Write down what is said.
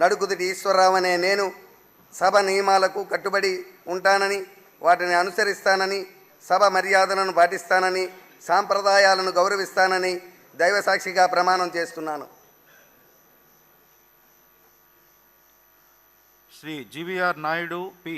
నడుకుదిటి ఈశ్వరరావు అనే నేను సభ నియమాలకు కట్టుబడి ఉంటానని వాటిని అనుసరిస్తానని సభ మర్యాదలను పాటిస్తానని సాంప్రదాయాలను గౌరవిస్తానని దైవ సాక్షిగా ప్రమాణం చేస్తున్నాను. Shri GVR Naidu P.